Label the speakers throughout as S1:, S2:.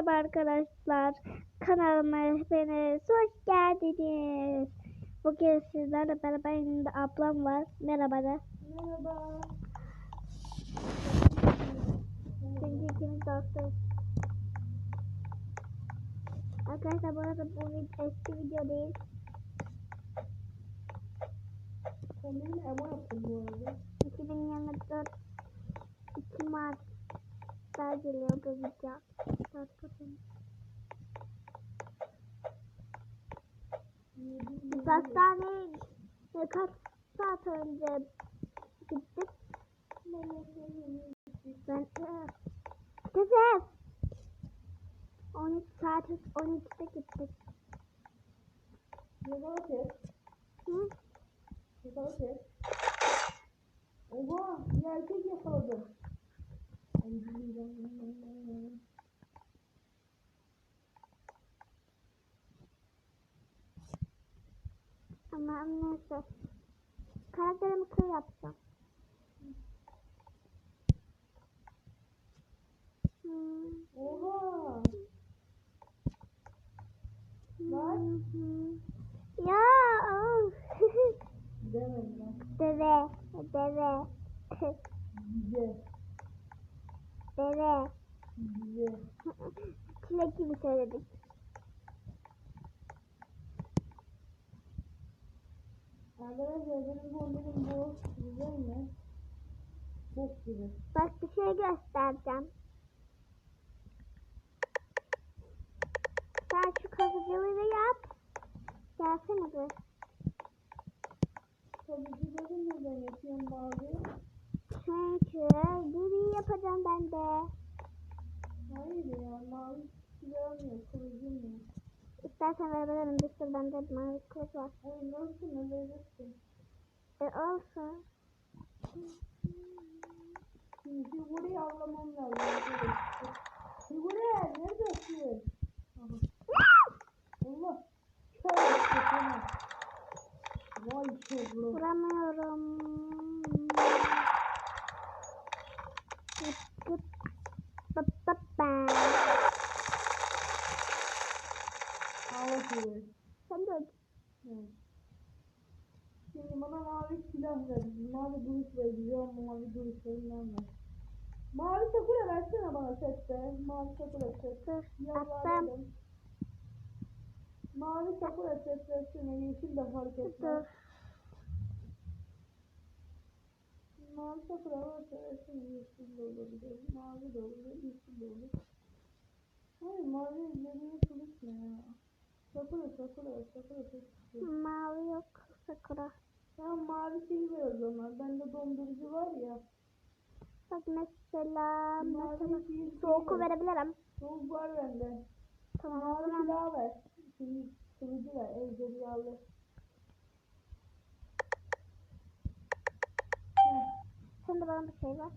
S1: Merhaba arkadaşlar. Kanalıma hepiniz hoş geldiniz. Bugün sizlerle beraber yanımda ablam var. Merhaba de.
S2: Merhaba.
S1: Şimdi ikimiz dostuz. Arkadaşlar bu arada bu vid- eski video değil.
S2: Kendimi emo yaptım bu arada.
S1: 2024 2 Mart'ta geliyor bu video. Biz hastaneye kaç saat önce gittik. Ben Kızım. 13 saat 12'de gittik.
S2: Yakala kes.
S1: Hı?
S2: Yakala kes. Oha! Bir erkek yakaladım.
S1: Ama neyse. Karakterimi kır yapacağım. Hmm.
S2: Oha! Bak.
S1: Ya of.
S2: Demedim ben.
S1: deve, deve,
S2: Güzel.
S1: deve.
S2: Güzel.
S1: Çilek gibi söyledik.
S2: Arkadaşlar benim kombinim bu. Güzel mi? Bok gibi.
S1: Bak bir şey göstereceğim. Sen şu kazıcılığı yap. Gelsene bir.
S2: Tabucuları neden yapıyorum abi?
S1: Çünkü gibi yapacağım ben de.
S2: Hayır ya mavi yok, kılıcım yok.
S1: İstersen verebilirim. Bir sürü bende mavi kılıç var.
S2: Ay nasıl ne verirsin?
S1: E olsun.
S2: Şimdi burayı avlamam lazım. Kırıyor.
S1: Sen de
S2: Evet. Şimdi bana mavi silah ver. Mavi duruş ver. Güzel mavi duruşlarından ver. Mavi sakura versene bana sette. Mavi sakura set.
S1: dur. Attım.
S2: Mavi sakura set versene. Yeşil de fark etmez. Mavi sakura varsa versene. Yeşil de olabilir. Mavi de olabilir. Yeşil de olur. Hayır mavi üzerine kılıç ne ya? Sakura sakura sakura set.
S1: Mavi yok. Sakura.
S2: Tamam mavi şeyi ver o zaman. Bende dondurucu var ya.
S1: Bak mesela, mesela
S2: Mavi şeyi
S1: soğuku
S2: ver.
S1: verebilirim.
S2: Soğuk var bende.
S1: Tamam
S2: Mavi
S1: zaman.
S2: silahı ver. Şimdi kılıcı ver. Ejderhalı.
S1: Sen de bana bir şey ver.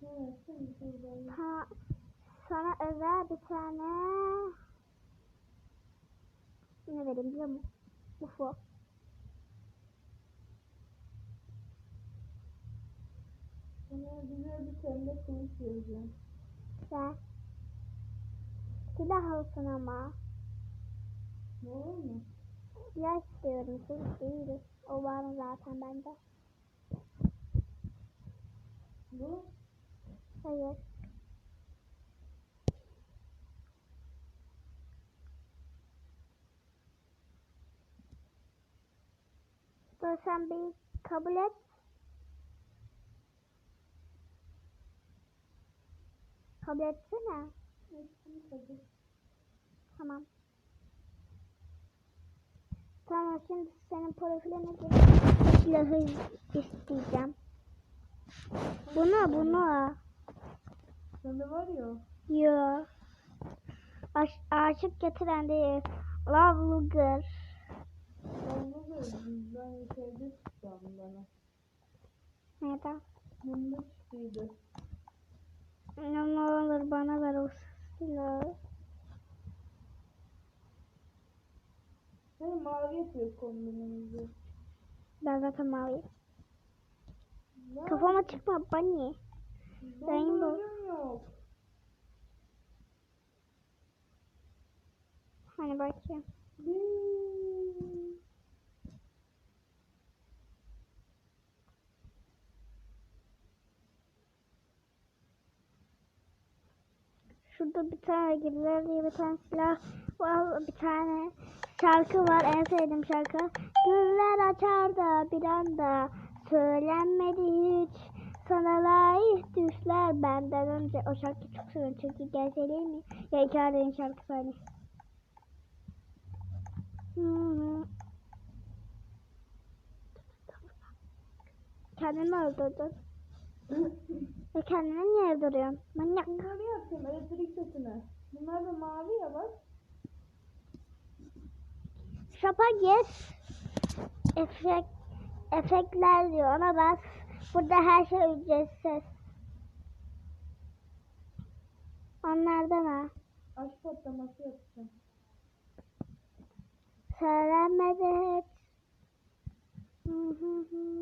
S2: Şey ver.
S1: Ha, sana özel bir tane ne vereyim biliyor musun? UFO.
S2: Sana güzel bir tane kılıç vereceğim.
S1: Ver. Silah olsun ama.
S2: Ne olur mu?
S1: Silah istiyorum. Silah değil. O var zaten bende.
S2: Bu?
S1: Hayır. Dur sen bir kabul et. Kabul etsene. Tamam. Tamam şimdi senin profiline girip silahı isteyeceğim. Bunu bunu.
S2: Sende var ya.
S1: Yo. Aş aşık getiren değil. Love Luger.
S2: Onu da ben şeyde tutacağım bana.
S1: Neden?
S2: Bunda çıktıydı.
S1: Ne olur bana ver o silahı.
S2: Ben mavi yapıyor kombinimizi.
S1: Ben zaten mavi.
S2: Ben...
S1: Kafama çıkma bunny.
S2: Rainbow. Yok.
S1: Hani bakayım.
S2: Hmm.
S1: Şurada bir tane gibiler diye bir tane silah var. Bir tane şarkı var. En sevdiğim şarkı. Güller açar da bir anda söylenmedi hiç. Sana layık düşler benden önce. O şarkıyı çok seviyorum çünkü gerçeği mi? Ya hikayenin şarkısı hani. Hı. Kendini öldürdün. E kendini niye öldürüyorsun? Manyak.
S2: Bunları yaptım elektrik setine. Bunlar da mavi ya bak.
S1: Shop'a gir. Efekt, efektler diyor. Ona bas. Burada her şey ücretsiz. Onlardan ha.
S2: Aşk patlaması yapacağım.
S1: Söylenmedi hiç. Hı hı hı.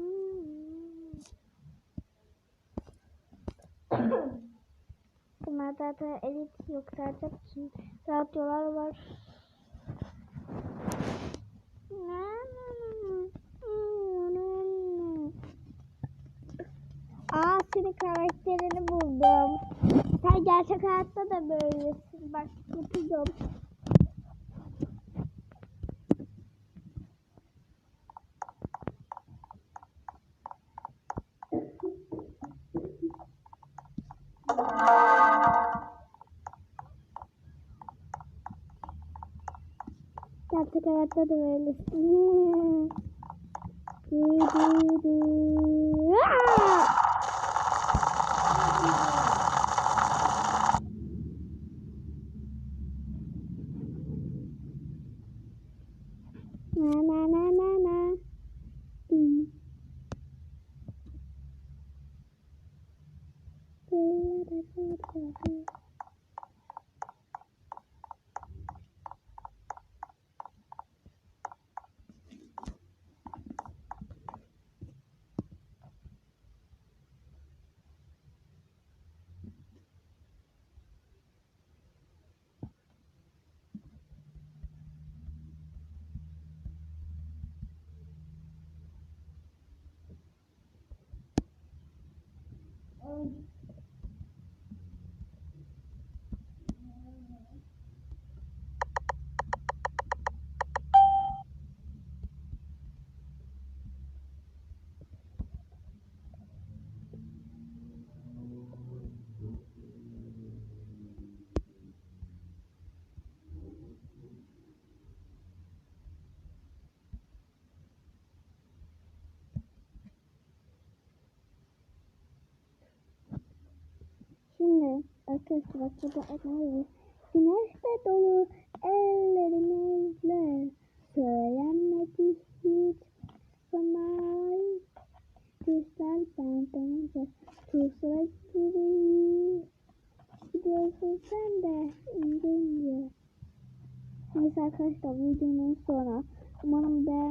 S1: Da elit yok sadece radyolar var. Aa senin karakterini buldum. Sen gerçek hayatta da böylesin. Bak yapacağım. Gerçek hayatta que eu adoro eles. Na na na na na. Pi. Arkadaşlar burada enerji. Güneşte dolu ellerimizle söylenmedi hiç sana Düşler benden önce tuzla gibi Gidiyorsun sen de ince ince Neyse arkadaşlar videonun sonra umarım be